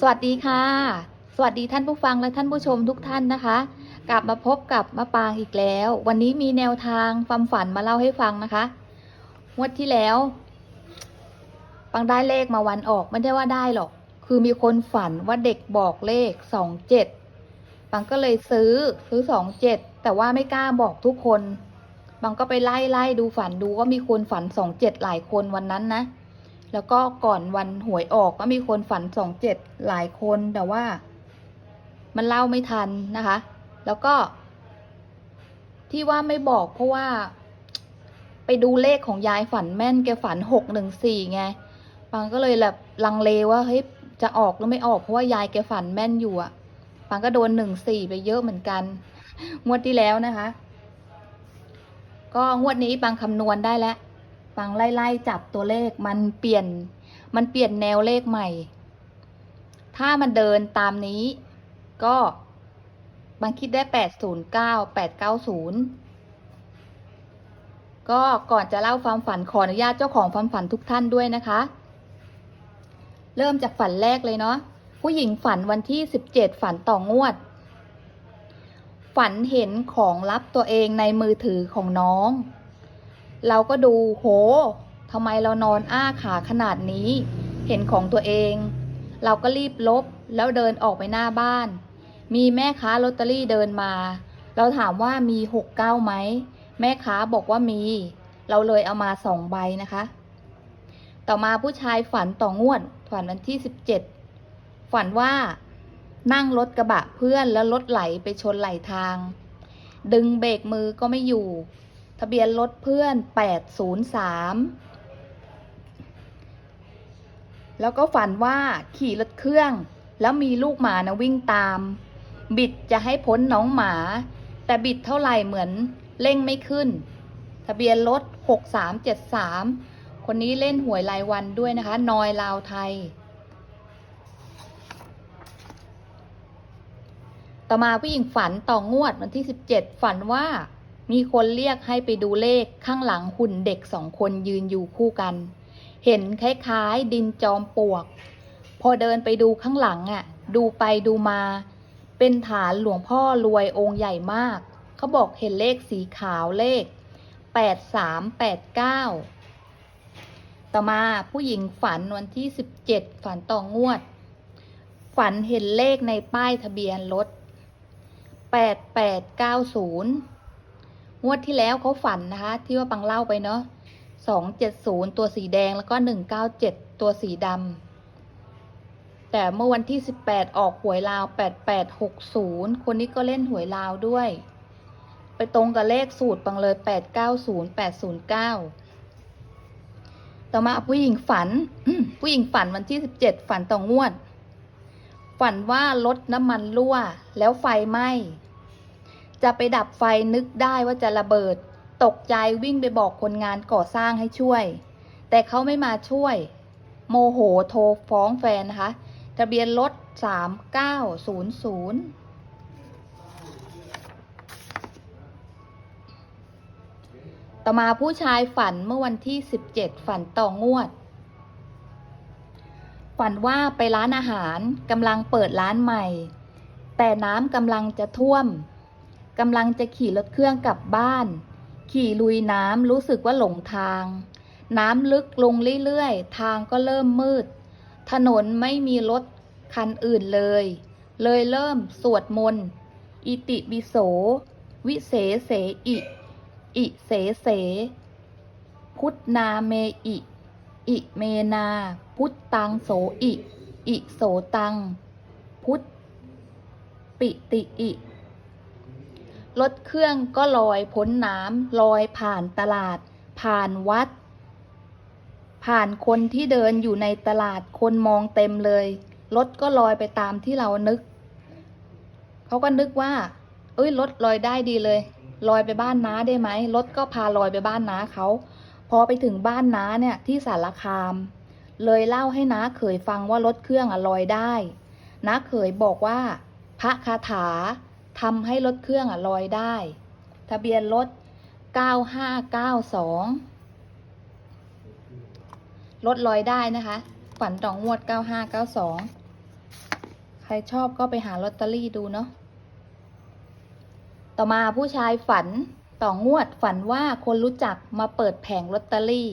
สวัสดีค่ะ สวัสดีท่านผู้ฟังและท่านผู้ชมทุกท่านนะคะ กลับมาพบกับมะปางอีกแล้ว วันนี้มีแนวทางความฝันมาเล่าให้ฟังนะคะงวดที่แล้วปังได้เลขมาวันออกไม่ได้ว่าได้หรอก คือมีคนฝันว่าเด็กบอกเลขสองเจ็ดปังก็เลยซื้อซื้อสองเจ็ดแต่ว่าไม่กล้าบอกทุกคนปังก็ไปไล่ไล่ดูฝันดูก็มีคนฝันสองเจ็ดหลายคนวันนั้นนะ แล้วก็ก่อนวันหวยออกก็มีคนฝันสองเจ็ดหลายคนแต่ว่า มันเล่าไม่ทันนะคะ แล้วก็ ที่ว่าไม่บอกเพราะว่า ไปดูเลขของยายฝันแม่นแกฝันหกหนึ่งสี่ไงปังก็เลยแบบลังเลว่าเฮ้ยจะออกหรือไม่ออกเพราะว่ายายแกฝันแม่นอยู่อะปังก็โดนหนึ่งสี่ไปเยอะเหมือนกัน งวดที่แล้วนะคะ ก็งวดนี้ปังคำนวณได้แล้ว ปังไล่ๆจับตัวเลขมันเปลี่ยน มันเปลี่ยนแนวเลขใหม่ ถ้ามันเดินตามนี้ ก็บางคิดได้แปดศูนย์เก้าแปดเก้าศูนย์ก็ก่อนจะเล่าความฝันขออนุญาตเจ้าของความฝันทุกท่านด้วยนะคะ เริ่มจากฝันแรกเลยเนาะผู้หญิงฝันวันที่สิบเจ็ดฝันต่องวด ฝันเห็นของลับตัวเองในมือถือของน้อง เราก็ดูโหทำไมเรานอนอ้าขาขนาดนี้ เห็นของตัวเอง เราก็รีบลบแล้วเดินออกไปหน้าบ้าน มีแม่ค้าลอตเตอรี่เดินมา เราถามว่ามีหกเก้าไหม แม่ค้าบอกว่ามี เราเลยเอามาสองใบนะคะ ต่อมาผู้ชายฝันต่องวด ฝันวันที่สิบเจ็ดฝันว่านั่งรถกระบะเพื่อนแล้วรถไหลไปชนไหลทาง ดึงเบรกมือก็ไม่อยู่ ทะเบียนรถเพื่อน 803 แล้วก็ฝันว่าขี่รถเครื่อง แล้วมีลูกหมานะวิ่งตาม บิดจะให้พ้นน้องหมา แต่บิดเท่าไหร่เหมือนเร่งไม่ขึ้น ทะเบียนรถ 6373 คนนี้เล่นหวยรายวันด้วยนะคะ นอยลาวไทย ต่อมาผู้หญิงฝันต่องวดวันที่ 17 ฝันว่า มีคนเรียกให้ไปดูเลขข้างหลังหุ่นเด็กสองคนยืนอยู่คู่กัน เห็นคล้ายๆดินจอมปลวก พอเดินไปดูข้างหลังอะ ดูไปดูมา เป็นฐานหลวงพ่อรวยองค์ใหญ่มาก เขาบอกเห็นเลขสีขาวเลข 8389 ต่อมาผู้หญิงฝันวันที่ 17 ฝันต่องวด ฝันเห็นเลขในป้ายทะเบียนรถ8890 งวดที่แล้วเขาฝันนะคะ ที่ว่าปังเล่าไปเนาะ270ตัวสีแดงแล้วก็197ตัวสีดำแต่เมื่อวันที่18ออกหวยลาว8860คนนี้ก็เล่นหวยลาวด้วย ไปตรงกับเลขสูตรปังเลย890 809ต่อมาผู้หญิงฝัน ผู้หญิงฝันวันที่17ฝันต่องวด ฝันว่ารถน้ำมันรั่ว แล้วไฟไหม้ จะไปดับไฟนึกได้ว่าจะระเบิด ตกใจวิ่งไปบอกคนงานก่อสร้างให้ช่วย แต่เขาไม่มาช่วย โมโหโทรฟ้องแฟนนะคะทะเบียนรถ 3900ต่อมาผู้ชายฝันเมื่อวันที่ 17 ฝันต่องวด ฝันว่าไปร้านอาหารกำลังเปิดร้านใหม่ แต่น้ำกำลังจะท่วม กำลังจะขี่รถเครื่องกลับบ้าน ขี่ลุยน้ำรู้สึกว่าหลงทาง น้ำลึกลงเรื่อยๆ ทางก็เริ่มมืด ถนนไม่มีรถคันอื่นเลย เลยเริ่มสวดมนต์ อิติปิโส วิเศเสอิ อิเสเส พุทนาเมอิ อิเมนา พุทตังโสอิ อิโสตัง พุทปิติอิ รถเครื่องก็ลอยพ้นน้ำลอยผ่านตลาด ผ่านวัด ผ่านคนที่เดินอยู่ในตลาดคนมองเต็มเลย รถก็ลอยไปตามที่เรานึก เขาก็นึกว่า เอ้ยรถลอยได้ดีเลย ลอยไปบ้านน้าได้ไหมรถก็พาลอยไปบ้านน้าเขาพอไปถึงบ้านน้าเนี่ยที่สารคาม เลยเล่าให้น้าเขยฟังว่ารถเครื่องอะลอยได้น้าเขยบอกว่า พระคาถา ทำให้รถเครื่องอะลอยได้ ทะเบียนรถ 9592 รถลอยได้นะคะ ฝันต่องวดเก้าห้าเก้าสองใครชอบก็ไปหาลอตเตอรี่ดูเนาะ ต่อมาผู้ชายฝันต่องวดฝันว่าคนรู้จักมาเปิดแผงลอตเตอรี่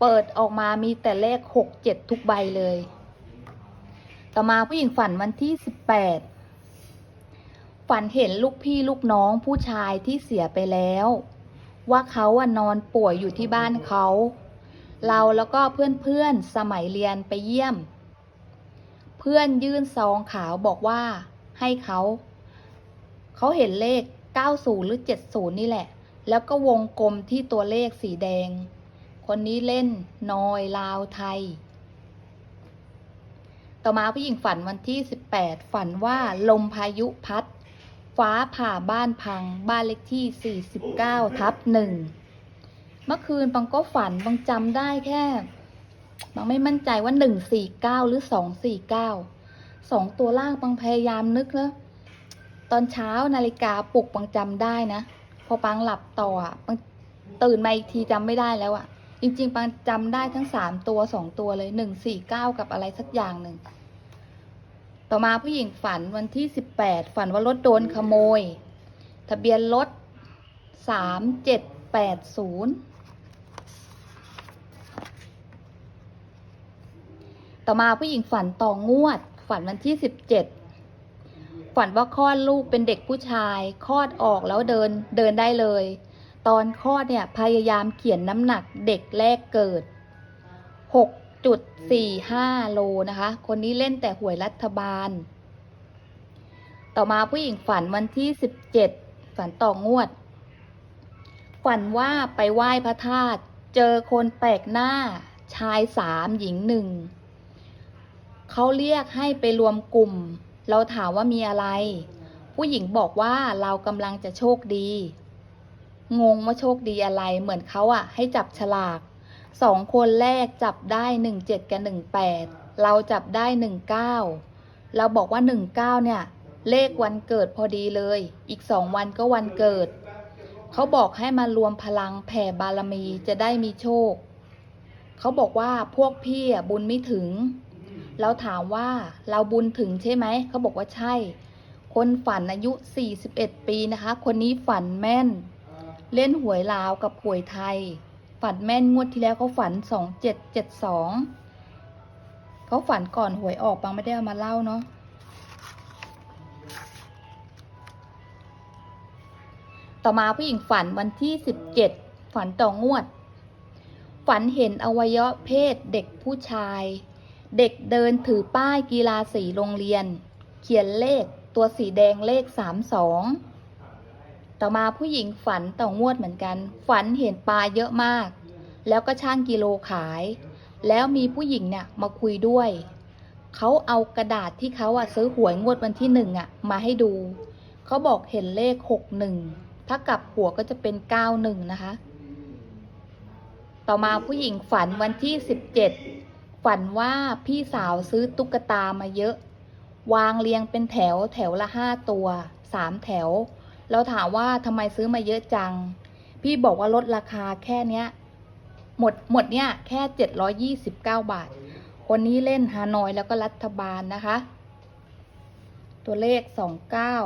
เปิดออกมามีแต่เลขหกเจ็ดทุกใบเลย ต่อมาผู้หญิงฝันวันที่สิบแปด ฝันเห็นลูกพี่ลูกน้องผู้ชายที่เสียไปแล้ว ว่าเขาอะนอนป่วยอยู่ที่บ้านเขา เราแล้วก็เพื่อนๆสมัยเรียนไปเยี่ยม เพื่อนยื่นซองขาวบอกว่าให้เขา เขาเห็นเลข 90 หรือ 70 นี่แหละ แล้วก็วงกลมที่ตัวเลขสีแดง คนนี้เล่นนอยลาวไทย ต่อมาผู้หญิงฝันวันที่ 18 ฝันว่าลมพายุพัด ฟ้าผ่าบ้านพัง บ้านเลขที่ 49 ทับหนึ่ง เมื่อคืนปังก็ฝันปังจำได้แค่ปังไม่มั่นใจว่า 149 หรือ 249 สองตัวล่างปังพยายามนึกแล้วตอนเช้านาฬิกาปลุกปังจำได้นะ พอปังหลับต่ออะปังตื่นมาอีกทีจำไม่ได้แล้วอะ จริง ๆ ปังจำได้ทั้งสามตัวสองตัวเลยหนึ่งสี่เก้ากับอะไรสักอย่างหนึ่ง ต่อมาผู้หญิงฝันวันที่สิบแปดฝันว่ารถโดนขโมย ทะเบียนรถสามเจ็ดแปดศูนย์ต่อมาผู้หญิงฝันต่องวด ฝันวันที่สิบเจ็ดฝันว่าคลอดลูกเป็นเด็กผู้ชาย คลอดออกแล้วเดินเดินได้เลย ตอนคลอดเนี่ยพยายามเขียนน้ำหนักเด็กแรกเกิด 6.45โลนะคะ คนนี้เล่นแต่หวยรัฐบาล ต่อมาผู้หญิงฝันวันที่17ฝันต่องวด ฝันว่าไปไหว้พระธาตุเจอคนแปลกหน้าชายสามหญิงหนึ่งเขาเรียกให้ไปรวมกลุ่ม เราถามว่ามีอะไร ผู้หญิงบอกว่าเรากำลังจะโชคดี งงว่าโชคดีอะไรเหมือนเขาอะให้จับฉลาก สองคนแรกจับได้หนึ่งเจ็ดกับหนึ่งแปดเราจับได้หนึ่งเก้าเราบอกว่าหนึ่งเก้าเนี่ย เลขวันเกิดพอดีเลย อีกสองวันก็วันเกิด เขาบอกให้มารวมพลังแผ่บารมีจะได้มีโชค เขาบอกว่าพวกพี่อะบุญไม่ถึง เราถามว่าเราบุญถึงใช่ไหม เขาบอกว่าใช่ คนฝันอายุ 41 ปีนะคะ คนนี้ฝันแม่น เล่นหวยลาวกับหวยไทย ฝันแม่นงวดที่แล้วเขาฝัน2772เจ็ดสองเขาฝันก่อนหวยออกปังไม่ได้เอามาเล่าเนาะต่อมาผู้หญิงฝันวันที่17ฝันต่องวด ฝันเห็นอวัยวะเพศเด็กผู้ชาย เด็กเดินถือป้ายกีฬาสีโรงเรียน เขียนเลขตัวสีแดงเลข32 ต่อมาผู้หญิงฝันต่องวดเหมือนกัน ฝันเห็นปลาเยอะมาก แล้วก็ช่างกิโลขาย แล้วมีผู้หญิงเนี่ยมาคุยด้วย เขาเอากระดาษที่เขาอะซื้อหวยงวดวันที่หนึ่งอะมาให้ดู เขาบอกเห็นเลขหกหนึ่งถ้ากลับหัวก็จะเป็นเก้าหนึ่งนะคะ ต่อมาผู้หญิงฝันวันที่สิบเจ็ดฝันว่าพี่สาวซื้อตุ๊กตามาเยอะ วางเรียงเป็นแถวแถวละห้าตัวสามแถว เราถามว่าทำไมซื้อมาเยอะจัง พี่บอกว่าลดราคาแค่เนี้ย หมดหมดเนี่ยแค่เจ็ดร้อยี่สิบเก้าบาท คนนี้เล่นฮานอยแล้วก็รัฐบาลนะคะ ตัวเลขสองเก้า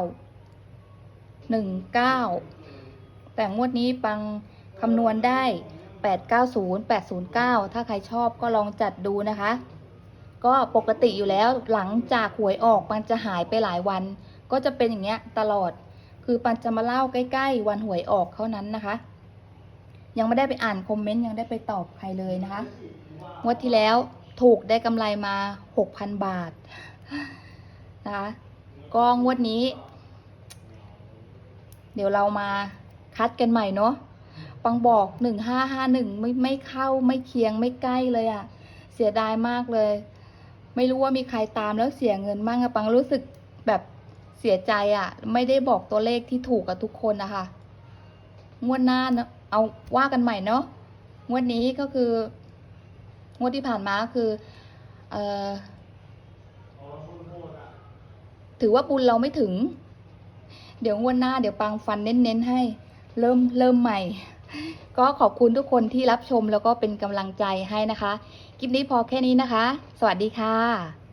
หนึ่งเก้าแต่งวดนี้ปังคำนวณได้แปดเก้าศูนย์แปดศูนย์เก้าถ้าใครชอบก็ลองจัดดูนะคะ ก็ปกติอยู่แล้วหลังจากหวยออกมันจะหายไปหลายวัน ก็จะเป็นอย่างเงี้ยตลอด คือปันจะมาเล่าใกล้ๆ วันหวยออกเท่านั้นนะคะ ยังไม่ได้ไปอ่านคอมเมนต์ยังได้ไปตอบใครเลยนะคะงวดที่แล้วถูกได้กำไรมา6,000บาทนะคะก็งวดนี้ เดี๋ยวเรามาคัดกันใหม่เนาะปังบอก1551ไม่ไม่เข้าไม่เคียงไม่ใกล้เลยอะ่ะ เสียดายมากเลย ไม่รู้ว่ามีใครตามแล้วเสียเงินมั่งอะปังรู้สึกแบบ เสียใจอะ่ะ ไม่ได้บอกตัวเลขที่ถูกกับทุกคนนะคะ งวดหน้าเนอะเอาว่ากันใหม่เนาะ งวดนี้ก็คืองวดที่ผ่านมาคือเออถือว่าบุญเราไม่ถึง เดี๋ยวงวดหน้าเดี๋ยวปังฟันเน้นๆให้ เริ่มเริ่มใหม่ ก็ขอบคุณทุกคนที่รับชมแล้วก็เป็นกำลังใจให้นะคะ คลิปนี้พอแค่นี้นะคะ สวัสดีค่ะ